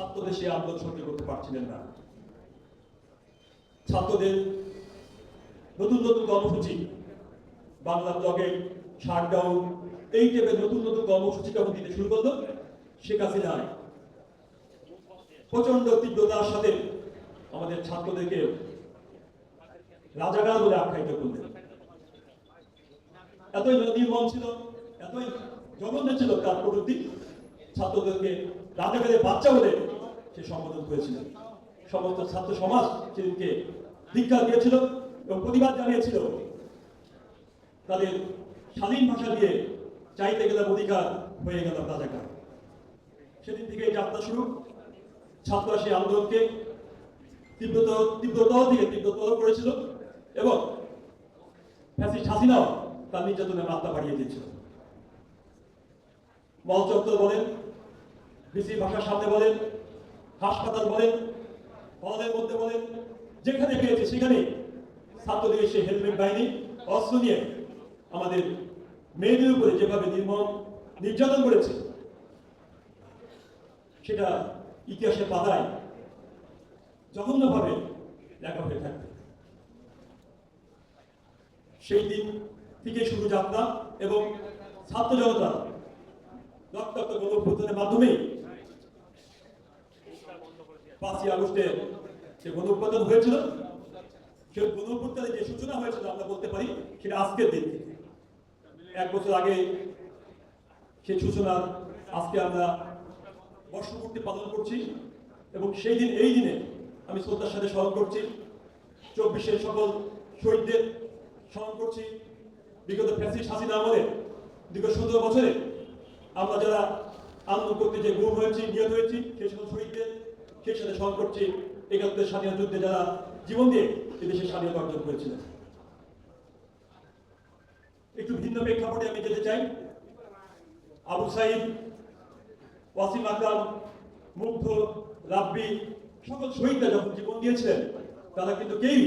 ছাত্রদের সেই আন্দোলন সহ্য করতে পারছিলেন না। ছাত্রদের নতুন নতুন কর্মসূচি, বাংলা ব্লকে শাটডাউন, এই টাইপের নতুন নতুন কর্মসূচি যখন দিতে শুরু করল শেখ হাসিনা। প্রচণ্ড তীব্রতার সাথে আমাদের ছাত্রদেরকে রাজাকার বলে আখ্যায়িত করলেন। এতই নদীর নির্মম ছিল, এতই জঘন্য ছিল তার প্রবৃত্তি, ছাত্রদেরকে রাজাকারের বাচ্চা বলে সে সম্বোধন করেছিলেন সমস্ত ছাত্র সমাজ সেদিনকে ধিক্ষা দিয়েছিল এবং প্রতিবাদ জানিয়েছিল। তাদের স্বাধীন ভাষা দিয়ে চাইতে গেলে অধিকার হয়ে গেল রাজাকার সেদিন থেকে যাত্রা শুরু। ছাত্ররা সেই আন্দোলনকে তীব্রতর তীব্রতর দিকে তীব্রতর করেছিল এবং ফ্যাসিস্ট হাসিনাও তার নির্যাতনের মাত্রা বাড়িয়ে দিয়েছিল। মল বলেন বিসি ভাষার সামনে বলেন হাসপাতাল বলেন হলের মধ্যে বলেন, যেখানে পেয়েছে সেখানে ছাত্রদের সে হেলমেট বাহিনী, অস্ত্র নিয়ে আমাদের মেয়েদের উপরে যেভাবে নির্মম নির্যাতন করেছে, সেটা ইতিহাসের পাতায় জঘন্যভাবে লেখা হয়ে থাকবে। সেই দিন থেকে শুরু যাত্রা এবং ছাত্র জনতা, রক্তাক্ত গণঅভ্যুত্থানের মাধ্যমে পাঁচই আগস্টে যে গণঅভ্যুত্থান হয়েছিল, সেই গণঅভ্যুত্থানের যে সূচনা হয়েছিল, আমরা বলতে পারি সেটা আজকের দিন এক বছর আগে সেই সূচনা আজকে আমরা বর্ষপূর্তি পালন করছি এবং সেই দিন, এই দিনে আমি শ্রদ্ধার সাথে স্মরণ করছি। চব্বিশের সকল শহীদদের স্মরণ করছি। বিগত ফ্যাসিস্ট হাসিনা আমলে দীর্ঘ সতেরো বছরে আমরা যারা আন্দোলন করতে যে গুম হয়েছি, নিহত হয়েছি, সেই সকল শহীদদের সেই সাথে স্মরণ করছি। একাত্তরের স্বাধীনতা যুদ্ধে যারা জীবন দিয়ে এই দেশের স্বাধীনতা অর্জন করেছিলেন। একটু ভিন্ন প্রেক্ষাপটে আমি যেতে চাই। আবু সাইদ, ওয়াসিম আকরাম, মুগ্ধ, রাব্বি, সকল শহীদরা যখন জীবন দিয়েছিলেন, তারা কিন্তু কেউই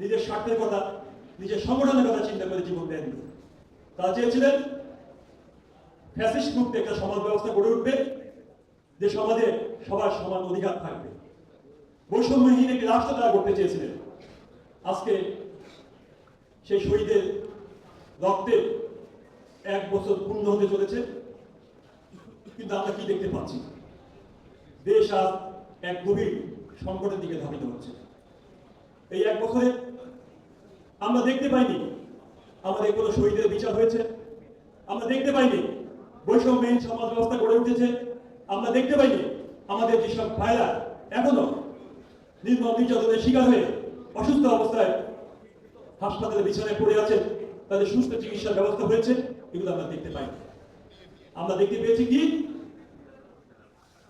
নিজের স্বার্থের কথা, নিজের সংগঠনের কথা চিন্তা করে জীবন দেননি। তারা চেয়েছিলেন ফ্যাসিস্ট মুক্ত, একটা সমাজ ব্যবস্থা গড়ে উঠবে। যে সমাজে সবার সমান অধিকার থাকবে। বৈষম্যহীন একটি রাষ্ট্র তারা করতে চেয়েছিলেন। আজকে সেই শহীদের রক্তে এক বছর পূর্ণ হতে চলেছে, কিন্তু আমরা কি দেখতে পাচ্ছি? দেশ আজ এক গভীর সংকটের দিকে ধাবিত হচ্ছে। এই এক বছরে আমরা দেখতে পাইনি আমাদের কোনো শহীদের বিচার হয়েছে, আমরা দেখতে পাইনি বৈষম্যহীন সমাজ ব্যবস্থা গড়ে উঠেছে আমরা দেখতে পাইনি, আমাদের যেসব ভাইরা এখনও নির্মম নির্যাতনের শিকার হয়ে অসুস্থ অবস্থায় হাসপাতালে বিছানায় পড়ে আছেন, তাদের সুস্থ চিকিৎসার ব্যবস্থা হয়েছে, এগুলো আমরা দেখতে পাই আমরা দেখতে পেয়েছি কি?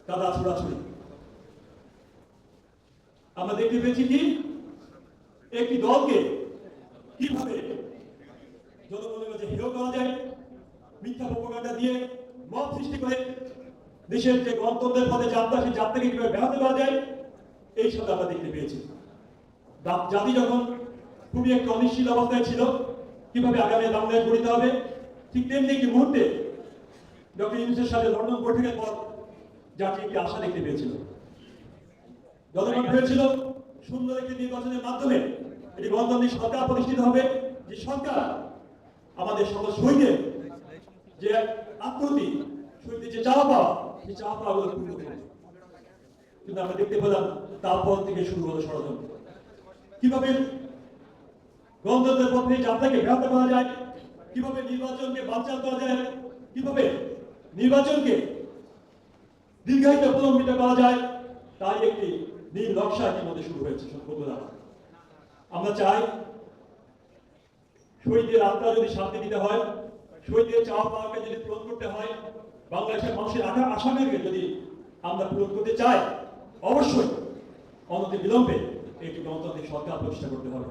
কাদা ছোড়াছুড়ি। আমরা দেখতে পেয়েছি কি? একটি দলকে কীভাবে জনগণের কাছে হেয় করা যায়, মিথ্যা প্রপাগান্ডা দিয়ে মত সৃষ্টি করে দেশের যে গণতন্ত্রের পথে যাত্রা, সেই যাত্রাকে কীভাবে ব্যাহত করা যায়, এই সব আমরা দেখতে পেয়েছি। জাতি যখন খুবই একটা অনিশ্চিত অবস্থায় ছিল, কীভাবে আগামী বাংলাদেশ গড়িতে হবে, ঠিক তেমনি একটি মুহূর্তে ডক্টর ইউনুসের সাথে লন্ডন বৈঠকের পর জাতি একটি আশা দেখতে পেয়েছিল। জনগণ হয়েছিল, সুন্দর একটি নির্বাচনের মাধ্যমে এটি গণতান্ত্রিক সরকার প্রতিষ্ঠিত হবে, যে সরকার আমাদের সকল শহীদের যে আত্মতি শহীদের যে চাওয়া পাওয়া সেই চাওয়া কিন্তু আমরা দেখতে পেলাম, তারপর থেকে শুরু হলো ষড়যন্ত্র। কীভাবে গণতন্ত্রের পথে যাত্রাকে ব্যাহত করা যায়? কীভাবে নির্বাচনকে বানচাল করা যায়? কীভাবে নির্বাচনকে দীর্ঘায়িত প্রলম্বিত করা যায়? তাই একটি নীল নকশা ইতিমধ্যে শুরু হয়েছে বন্ধুরা। আমরা চাই শহীদের আত্মা যদি শান্তি দিতে হয় শহীদের চাওয়া পাওয়াকে যদি পূরণ করতে হয় বাংলাদেশের মানুষের আশা নেবে যদি আমরা পূরণ করতে চাই, অবশ্যই অনতি বিলম্বে একটি গণতান্ত্রিক সরকার প্রতিষ্ঠা করতে হবে।